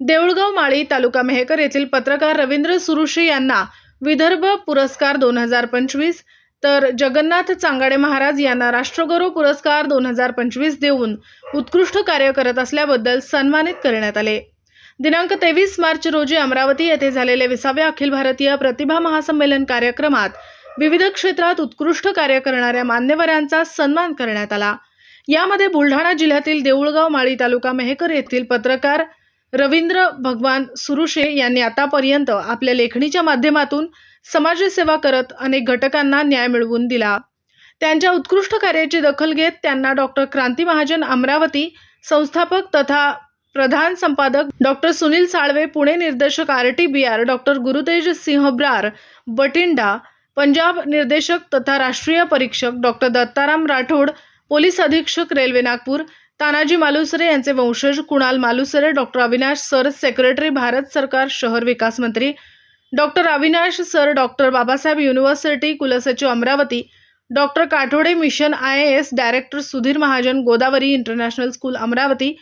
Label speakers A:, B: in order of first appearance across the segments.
A: देऊळगाव माळी तालुका मेहकर येथील पत्रकार रवींद्र सुरुशी यांना विदर्भ पुरस्कार दोन हजार पंचवीस तर जगन्नाथ चांगाडे महाराज यांना राष्ट्रगौरव पुरस्कार दोन हजार पंचवीस देऊन उत्कृष्ट कार्य करत असल्याबद्दल सन्मानित करण्यात आले. दिनांक तेवीस मार्च रोजी अमरावती येथे झालेल्या विसाव्या अखिल भारतीय प्रतिभा महासंमेलन कार्यक्रमात विविध क्षेत्रात उत्कृष्ट कार्य करणाऱ्या मान्यवरांचा सन्मान करण्यात आला. यामध्ये बुलढाणा जिल्ह्यातील देऊळगाव माळी तालुका मेहकर येथील पत्रकार रवींद्र भगवान सुरुशे यांनी आतापर्यंत आपल्या लेखणीच्या माध्यमातून समाजसेवा करत अनेक घटकांना न्याय मिळवून दिला. त्यांच्या उत्कृष्ट कार्याची दखल घेत त्यांना डॉक्टर क्रांती महाजन अमरावती संस्थापक तथा प्रधान संपादक डॉक्टर सुनील साळवे पुणे निर्देशक R T B R doctor Gurtej Singh Brar Bathinda Punjab निर्देशक तथा राष्ट्रीय परीक्षक डॉक्टर दत्ताराम राठोड पोलीस अधीक्षक रेल्वे नागपूर तानाजी मालुसरे यांचे वंशज Kunal Malusare doctor Avinash sir secretary Bharat सरकार शहर विकास मंत्री. Doctor Avinash sir doctor Babasaheb university कुलसचिव Amravati. Doctor Kathode mission I S director Sudhir Mahajan Godavari international school Amravati.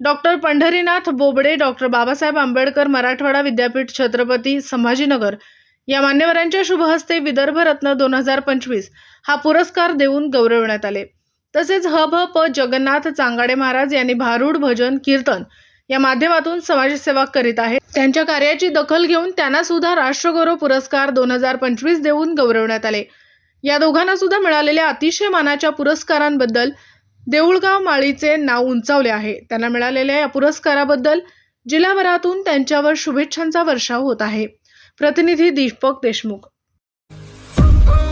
A: Doctor Pandharinath Bobde doctor Babasaheb Ambedkar Marathwada विद्यापीठ छत्रपती संभाजीनगर. या मान्यवरांच्या शुभहस्ते विदर्भ रत्न दोन हजार पंचवीस हा पुरस्कार देऊन गौरवण्यात आले. तसेच ह भ प जगन्नाथ चांगाडे महाराज यांनी भारूड भजन कीर्तन या माध्यमातून समाजसेवा करीत आहेत. त्यांच्या कार्याची दखल घेऊन त्यांना सुद्धा राष्ट्रगौरव पुरस्कार दोन हजार पंचवीस देऊन गौरवण्यात आले. या दोघांना सुद्धा मिळालेल्या अतिशय मानाच्या पुरस्कारांबद्दल देऊळगाव माळीचे नाव उंचावले आहे. त्यांना मिळालेल्या या पुरस्काराबद्दल जिल्हाभरातून त्यांच्यावर शुभेच्छांचा वर्षाव होत आहे. प्रतिनिधी दीपक देशमुख.